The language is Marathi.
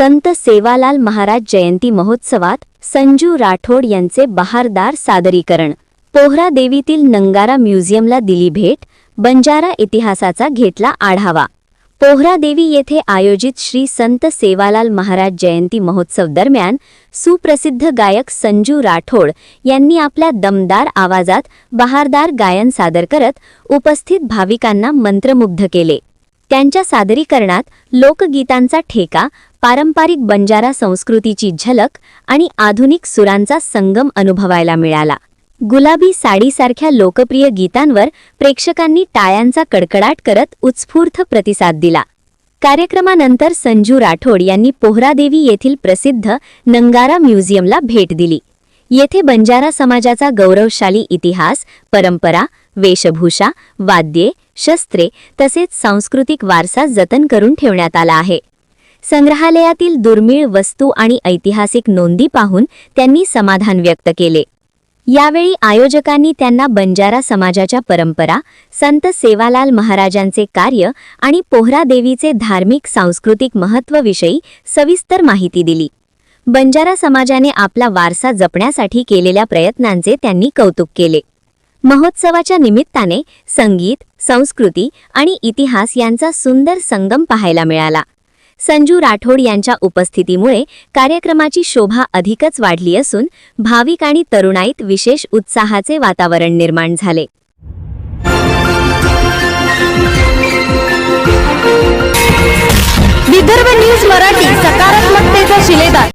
संत सेवालाल महाराज जयंती महोत्सवात संजू राठोड यांचे बहारदार सादरीकरण. पोहरा देवीतील नंगारा म्युझियमला दिली भेट बंजारा इतिहासाचा घेतला आढावा. पोहरा देवी येथे आयोजित श्री संत सेवालाल महाराज जयंती महोत्सव दरम्यान सुप्रसिद्ध गायक संजू राठोड यांनी आपल्या दमदार आवाजात बहारदार गायन सादर करत उपस्थित भाविकांना मंत्रमुग्ध केले. त्यांच्या सादरीकरणात लोकगीतांचा ठेका पारंपरिक बंजारा संस्कृतीची झलक आणि आधुनिक सुरांचा संगम अनुभवायला मिळाला. गुलाबी साडीसारख्या लोकप्रिय गीतांवर प्रेक्षकांनी टाळ्यांचा कडकडाट करत उत्स्फूर्त प्रतिसाद दिला. कार्यक्रमानंतर संजू राठोड यांनी पोहरादेवी येथील प्रसिद्ध नंगारा म्युझियमला भेट दिली. येथे बंजारा समाजाचा गौरवशाली इतिहास परंपरा वेशभूषा वाद्ये शस्त्रे तसेच सांस्कृतिक वारसा जतन करून ठेवण्यात आला आहे. संग्रहालयातील दुर्मिळ वस्तू आणि ऐतिहासिक नोंदी पाहून त्यांनी समाधान व्यक्त केले. यावेळी आयोजकांनी त्यांना बंजारा समाजाच्या परंपरा संत सेवालाल महाराजांचे कार्य आणि पोहरा देवीचे धार्मिक सांस्कृतिक महत्त्वविषयी सविस्तर माहिती दिली. बंजारा समाजाने आपला वारसा जपण्यासाठी केलेल्या प्रयत्नांचे त्यांनी कौतुक केले. महोत्सवाच्या निमित्ताने संगीत संस्कृती आणि इतिहास यांचा सुंदर संगम पाहायला मिळाला. संजू राठोड यांच्या उपस्थितीमुळे कार्यक्रमाची शोभा अधिकच वाढली असून भाविक आणि तरुणाईत विशेष उत्साहाचे वातावरण निर्माण झाले. विदर्भ न्यूज मराठी सकारात्मकतेचा शिलेदार.